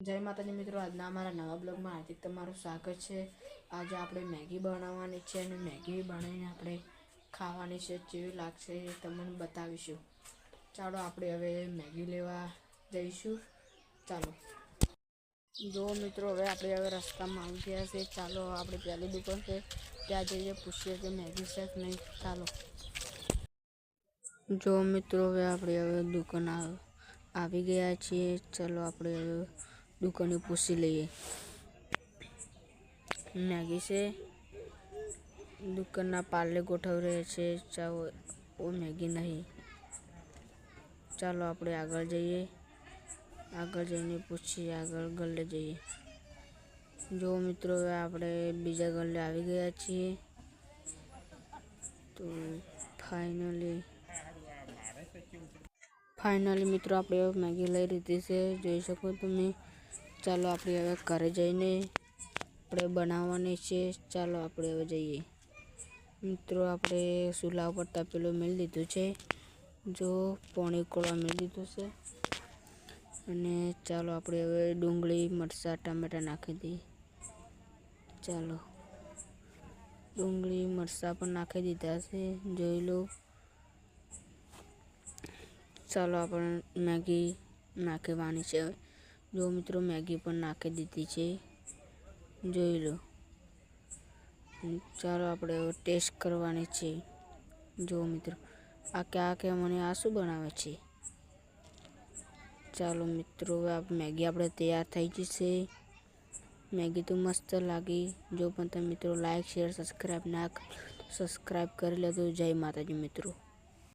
જય માતાજી મિત્રો, આજના અમારા નવા બ્લોગમાં હાર્દિક તમારું સ્વાગત છે. આજે આપણે મેગી બનાવવાની છે અને મેગી બનાવીને આપણે ખાવાની છે. કેવી લાગશે એ તમને બતાવીશું. ચાલો આપણે હવે મેગી લેવા જઈશું. ચાલો. જો મિત્રો, હવે આપણે હવે રસ્તામાં આવી ગયા છે. ચાલો, આપણે પહેલી દુકાન છે. ત્યાં જઈએ પૂછીએ કે મેગી છે કે નહીં. ચાલો. જો મિત્રો, હવે આપણે હવે દુકાન આવી ગયા છીએ. ચલો, આપણે હવે દુકાને પૂછી લઈએ મેગી છે દુકાનના પાર્લે ગોઠવી રહ્યા છે ચાલો ઓ મેગી નહીં ચાલો આપણે આગળ જઈએ આગળ જઈને પૂછીએ આગળ ગલ્લે જઈએ જો મિત્રો હવે આપણે બીજા ગલ્લે આવી ગયા છીએ તો ફાઇનલી ફાઇનલી મિત્રો આપણે હવે મેગી લઈ લીધી છે જોઈ શકો તમે ચાલો આપણે હવે ઘરે જઈને આપણે બનાવવાની છે. ચાલો આપણે હવે જઈએ. મિત્રો, આપણે ચૂલા ઉપર તપેલું મેળી દીધું છે. જો પાણી ઉકળવા મેળી દીધું છે. અને ચાલો આપણે હવે ડુંગળી, મરચાં, ટામેટાં નાખી દઈએ. ચાલો. ડુંગળી, મરચાં પણ નાખી દીધા છે. જોઈ લો. ચાલો આપણે મેગી નાખવાની છે હવે. જો મિત્રો મેગી પણ નાખી દીધી છે. જોઈ લો. ચાલો આપણે ટેસ્ટ કરવાની છે. જો મિત્રો, આ ક્યાં કે મને આ શું બનાવે છે? ચાલો મિત્રો, હવે મેગી આપણે તૈયાર થઈ જશે. મેગી તો મસ્ત લાગી. જો પણ તમે મિત્રો લાઈક શેર સબસ્ક્રાઈબ ના સબસ્ક્રાઈબ કરી લેજો. જય માતાજી મિત્રો.